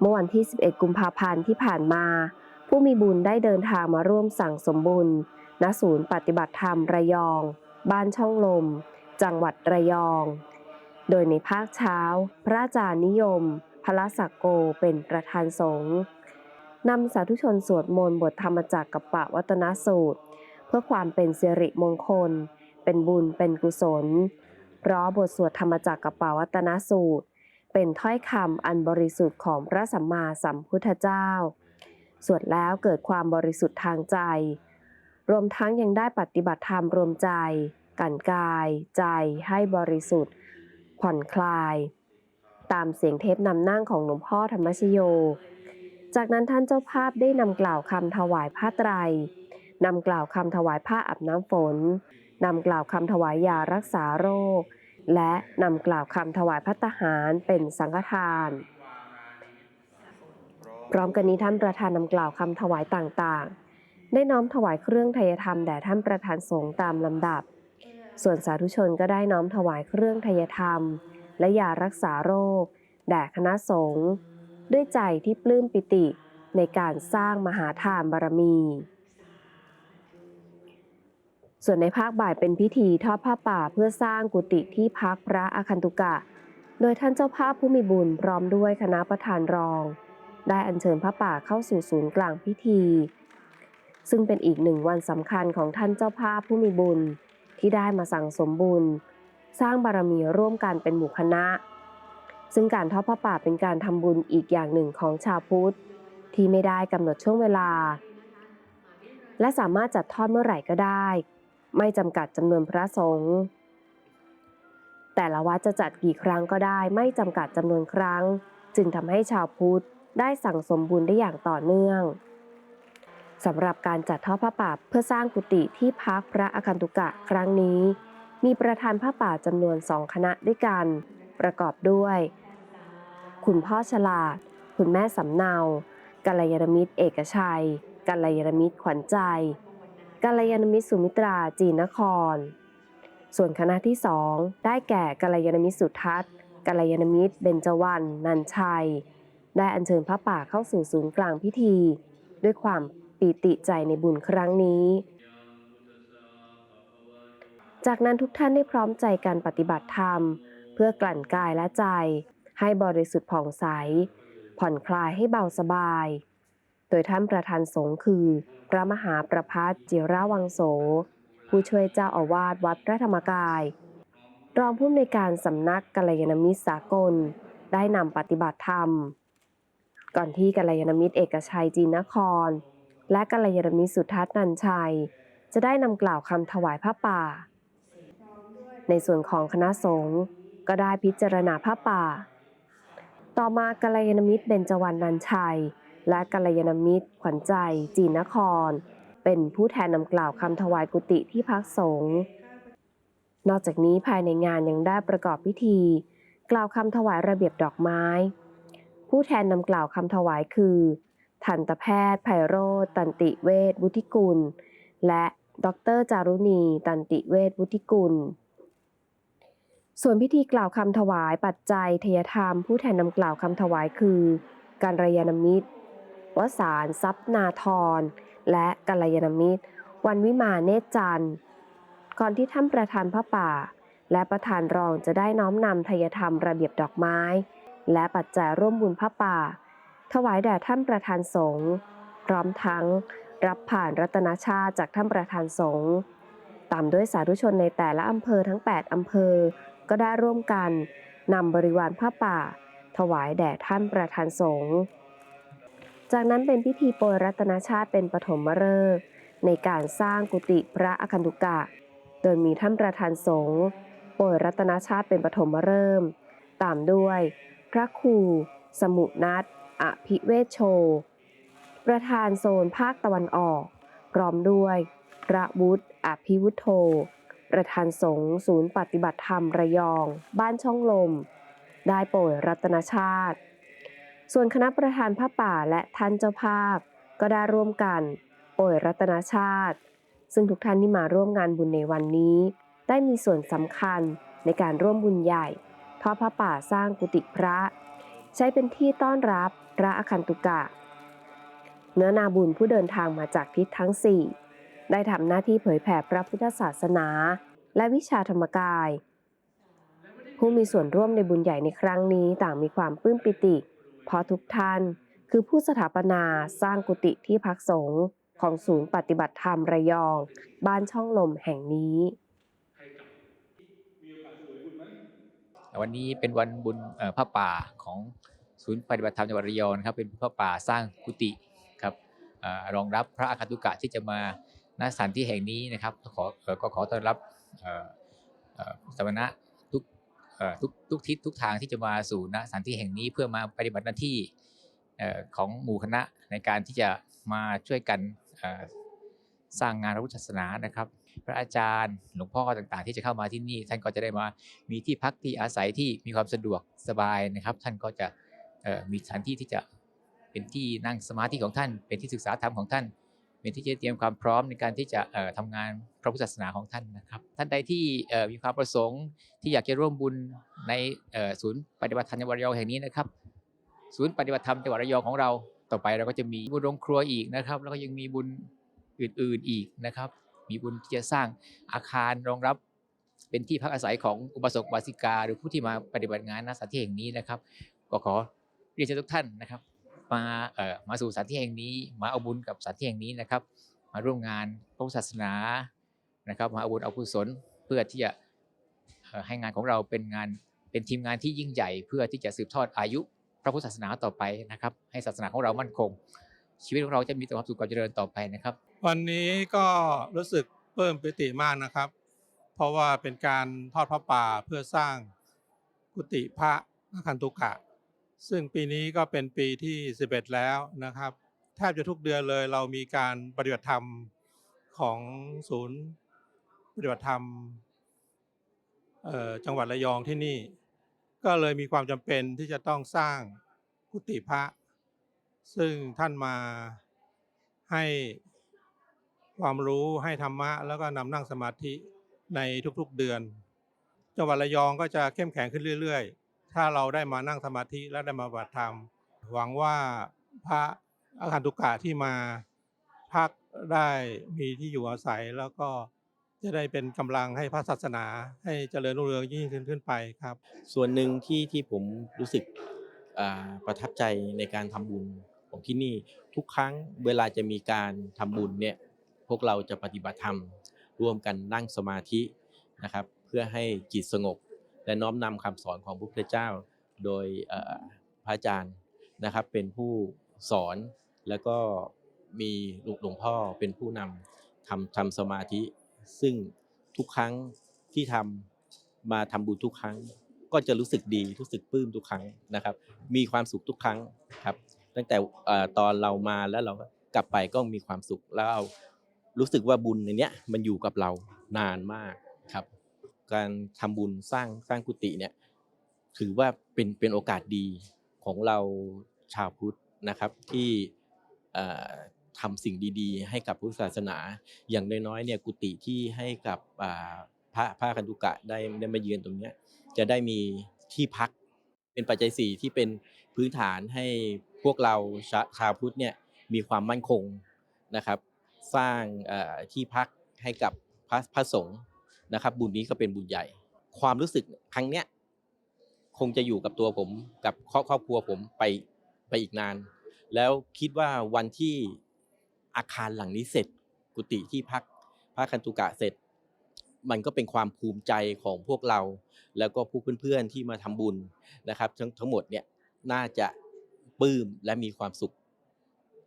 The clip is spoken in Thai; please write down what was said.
เมื่อวันที่ 11 กุมภาพันธ์ที่ผ่านมา ผู้มีบุญได้เดินทางมาร่วมสั่งสมบุญ ณ ศูนย์ปฏิบัติธรรมระยอง บ้านช่องลม จังหวัดระยอง โดยในภาคเช้า พระอาจารย์นิยม พระสักโกเป็นประธานสงฆ์นำสาธุชนสวดมนต์บทธรรมจักรกับปะวัตนสูตร เพื่อความเป็นสิริมงคล เป็นบุญเป็นกุศลพราะบทสวดธรรมจักรกับปะวัตนสูตร เป็นถ้อยคำอันบริสุทธิ์ของพระสัมมาสัมพุทธเจ้า สวดแล้วเกิดความบริสุทธิ์ทางใจ รวมทั้งยังได้ปฏิบัติธรรมรวมใจ กันกาย ใจให้บริสุทธิ์ ผ่อนคลาย ตามเสียงเทปนำนั่งของหลวงพ่อธรรมชโย จากนั้นท่านเจ้าภาพได้นำกล่าวคำถวายผ้าไตรนำกล่าวคำถวายผ้าอาบน้ำฝนนำกล่าวคำถวายยารักษาโรค และนำกล่าวคำถวายพัตหารเป็นสังฆทาน พร้อมกันนี้ท่านประธานนำกล่าวคำถวายต่างๆ ได้น้อมถวายเครื่องไทยธรรมแด่ท่านประธานสงฆ์ตามลำดับ ส่วนสาธุชนก็ได้น้อมถวายเครื่องไทยธรรม และยารักษาโรค แด่คณะสงฆ์ด้วยใจที่ปลื้มปิติในการสร้างมหาทานบารมี ส่วนในภาคบ่ายเป็นพิธีทอดผ้าป่าเพื่อสร้างกุฏิที่พักพระอาคันตุกะ โดยท่านเจ้าภาพผู้มีบุญพร้อมด้วยคณะประธานรอง ได้อัญเชิญผ้าป่าเข้าสู่ศูนย์กลางพิธี ซึ่งเป็นอีกหนึ่งวันสำคัญของท่านเจ้าภาพผู้มีบุญที่ได้มาสั่งสมบุญ สร้างบารมีร่วมกันเป็นหมู่คณะ ซึ่งการทอดผ้าป่าเป็นการทำบุญอีกอย่างหนึ่งของชาวพุทธ ที่ไม่ได้กำหนดช่วงเวลา และสามารถจัดทอดเมื่อไหร่ก็ได้ ไม่จำกัดจำนวนพระสงฆ์แต่ละวัดจะจัดกี่ครั้งก็ได้ไม่จำกัดจำนวนครั้ง จึงทำให้ชาวพุทธได้สั่งสมบุญได้อย่างต่อเนื่องสำหรับการจัดทอดผ้าป่าเพื่อสร้างกุฏิที่พักพระอคันตุกะครั้งนี้ มีประธานผ้าป่าจำนวนสองคณะด้วยกัน ประกอบด้วย คุณพ่อฉลาด คุณแม่สำเนากัลยาณมิตรเอกชัยกัลยาณมิตรขวัญใจ กัลยาณมิตรสุมิตราจีนคร ส่วนคณะที่สองได้แก่กัลยาณมิตรสุทัศน์กัลยาณมิตรเบญจวรรณนันชัย ได้อัญเชิญพระป่าเข้าสู่ศูนย์กลางพิธี ด้วยความปีติใจในบุญครั้งนี้ จากนั้นทุกท่านได้พร้อมใจการปฏิบัติธรรม เพื่อกลั่นกายและใจ ให้บริสุทธิ์ผ่องใส ผ่อนคลายให้เบาสบาย โดยท่านประธานสงฆ์คือ พระมหาประพัฒจิระวังโส ผู้ช่วยเจ้าอาวาสวัดพระธรรมกาย รองผู้อำนวยการสำนักกัลยาณมิตรสากล ได้นำปฏิบัติธรรม ก่อนที่กัลยาณมิตรเอกชัยจีนคร และกัลยาณมิตรสุทัศน์นันชัย จะได้นำกล่าวคำถวายผ้าป่า ในส่วนของคณะสงฆ์ก็ได้พิจารณาผ้าป่า ต่อมากัลยาณมิตรเบญจวรรณนันชัย และกัลยาณมิตร ขวัญใจ จีนนคร เป็นผู้แทนนำกล่าวคำถวายกุฏิที่พักสงฆ์นอกจากนี้ภายในงานยังได้ประกอบพิธี กล่าวคำถวายระเบียบดอกไม้ ผู้แทนนำกล่าวคำถวายคือทันตแพทย์ไพโรธตันติเวชวุฒิกุล และดรจารุณี ตันติเวชวุฒิกุล ส่วนพิธีกล่าวคำถวายปัจจัยเทยธรรม ผู้แทนนำกล่าวคำถวายคือ การรยานมิตร วสารทรัพนาทร และกัลยาณมิตร วันวิมาเนตรจันทร์ ก่อนที่ท่านประธานพระป่า และประธานรองจะได้น้อมนำทยธรรมระเบียบดอกไม้ และปัจจัยร่วมบุญพระป่า ถวายแด่ท่านประธานสงฆ์พร้อมทั้งรับผ่านรัตนชาติจากท่านประธานสงฆ์ตามด้วยสาธุชนในแต่ละอำเภอทั้ง 8 อำเภอ ก็ได้ร่วมกันนำบริวารผ้าป่า ถวายแด่ท่านประธานสงฆ์ จากนั้นเป็นพิธีโปรยรัตนชาติเป็นปฐมฤกษ์ในการสร้างกุฏิพระอคันตุกะ โดยมีท่านประธานสงฆ์โปรยรัตนชาติเป็นปฐมฤกษ์ตามด้วย พระครู สมุนัทอภิเวชโช ประธานโซนภาคตะวันออก พร้อมด้วย พระวุฒิอภิวุฒโธ ประธานสงฆ์ศูนย์ปฏิบัติธรรมระยอง บ้านช่องลม ได้โปรยรัตนชาติ ส่วนคณะประธานพระป่าและท่านเจ้าภาพ ก็ได้ร่วมกันโปรยรัตนาชาติ ซึ่งทุกท่านที่มาร่วมงานบุญในวันนี้ ได้มีส่วนสำคัญในการร่วมบุญใหญ่ทอดพระป่าสร้างกุฏิพระ ใช้เป็นที่ต้อนรับพระอคันตุกะ เนื้อนาบุญผู้เดินทางมาจากทิศทั้ง4ได้ทำหน้าที่เผยแผ่พระพุทธศาสนา และวิชาธรรมกาย ผู้มีส่วนร่วมในบุญใหญ่ในครั้งนี้ต่างมีความปลื้มปิติ เพราะทุกท่าน คือผู้สถาปนาสร้างกุฏิที่พักสงฆ์ของศูนย์ปฏิบัติธรรมระยอง บ้านช่องลมแห่งนี้ วันนี้เป็นวันบุญพระป่าของศูนย์ปฏิบัติธรรมจังหวัดระยองครับเป็นพระป่าสร้างกุฏิครับรองรับพระอาคัตุกะที่จะมาณสถานที่แห่งนี้นะครับก็ขอก็ขอต้อนรับสมณะ ทุกทุกทิศทุกทางที่จะมาสู่ณสถานที่แห่งนี้เพื่อมาปฏิบัติหน้าที่ของหมู่คณะในการที่จะมาช่วยกันสร้างงานพระพุทธศาสนานะครับ พระอาจารย์หลวงพ่อต่างๆ ที่จะเข้ามาที่นี่ ท่านก็จะได้มามีที่พักที่อาศัยที่มีความสะดวกสบายนะครับ ท่านก็จะมีสถานที่ที่จะเป็นที่นั่งสมาธิของท่าน เป็นที่ศึกษาธรรมของท่าน เป็นที่จะเตรียมความพร้อมในการที่จะเอ่อทำงานพระพุทธศาสนาของท่านนะครับ ท่านใดที่มีความประสงค์ที่อยากจะร่วมบุญในศูนย์ปฏิบัติธรรมจังหวัดระยองแห่งนี้นะครับ ศูนย์ปฏิบัติธรรมจังหวัดระยองของเรา ต่อไปเราก็จะมีบุญโรงครัวอีกนะครับ แล้วก็ยังมีบุญอื่นๆอีกนะครับ มีบุญที่จะสร้างอาคารรองรับเป็นที่พักอาศัยของอุบาสกบาสิกา หรือผู้ที่มาปฏิบัติงานณสถานที่แห่งนี้นะครับ ก็ขอเรียนเชิญทุกท่านนะครับ มาเอ่อมาสู่สถานที่แห่งนี้ มาเอาบุญกับสถานที่แห่งนี้นะครับ มาร่วมงานพระพุทธศาสนานะครับ มาเอาบุญเอากุศลเพื่อที่จะให้งานของเราเป็นงานเป็นทีมงานที่ยิ่งใหญ่เพื่อที่จะสืบทอดอายุพระพุทธศาสนาต่อไปนะครับ ให้ศาสนาของเรามั่นคง ชีวิตของเราจะมีแต่ความสุขความเจริญต่อไปนะครับ วันนี้ก็รู้สึกเพิ่มปิติมากนะครับ เพราะว่าเป็นการทอดพระป่าเพื่อสร้างกุฏิพระคันตุกะ ซึ่งปีนี้ก็เป็นปีที่ 11 แล้วนะครับแทบจะทุกเดือนเลยเรามีการปฏิบัติธรรมของศูนย์ปฏิบัติธรรมจังหวัดระยองที่นี่ ก็เลยมีความจำเป็นที่จะต้องสร้างกุฏิพระ ซึ่งท่านมาให้ความรู้ให้ธรรมะ แล้วก็นำนั่งสมาธิในทุกๆเดือน จังหวัดระยองก็จะเข้มแข็งขึ้นเรื่อย ๆ ถ้าเราได้มานั่งสมาธิและได้มาปฏิบัติธรรม หวังว่าพระอาคันตุกะที่มาพักได้มีที่อยู่อาศัยแล้วก็จะได้เป็นกำลังให้พระศาสนา ให้เจริญรุ่งเรืองยิ่งขึ้นขึ้นไปครับ ส่วนหนึ่งที่ที่ผมรู้สึกประทับใจในการทำบุญของที่นี่ทุกครั้งเวลาจะมีการทำบุญเนี่ยพวกเราจะปฏิบัติธรรม ร่วมกันนั่งสมาธินะครับ เพื่อให้จิตสงบ และน้อมนำคำสอนของพระพุทธเจ้า โดยพระอาจารย์นะครับเป็นผู้สอนแล้วก็มีหลวงพ่อเป็นผู้นำทำทำสมาธิ ซึ่งทุกครั้งที่ทำมาทำบุญทุกครั้ง ก็จะรู้สึกดีรู้สึกปลื้มทุกครั้งนะครับ มีความสุขทุกครั้งครับ ตั้งแต่ตอนเรามาแล้วเราก็กลับไปก็มีความสุขแล้วเรารู้สึกว่าบุญในเนี้ยมันอยู่กับเรานานมากครับ การทำบุญสร้างสร้างกุฏิเนี่ยถือว่าเป็นเป็นโอกาสดีของเราชาวพุทธนะครับที่เอ่อทำสิ่งดีๆ ให้กับพุทธศาสนา อย่างน้อยๆเนี่ยกุฏิที่ให้กับพระพระคันตุกะได้ได้มาเยือนตรงนี้จะได้มีที่พักเป็นปัจจัยสี่ที่เป็นพื้นฐานให้พวกเราชาชาวพุทธเนี่ยมีความมั่นคงนะครับ สร้างที่พักให้กับพระพระสงฆ์ นะครับ บุญนี้ก็เป็นบุญใหญ่ ความรู้สึกครั้งเนี้ยคงจะอยู่กับตัวผมกับครอบครัวผมไปไปอีกนาน แล้วคิดว่าวันที่อาคารหลังนี้เสร็จ กุฏิที่พักพระคันตุกะเสร็จ มันก็เป็นความภูมิใจของพวกเรา แล้วก็ผู้เพื่อนๆที่มาทำบุญนะครับ ทั้งทั้งหมดเนี่ยน่าจะปลื้มและมีความสุข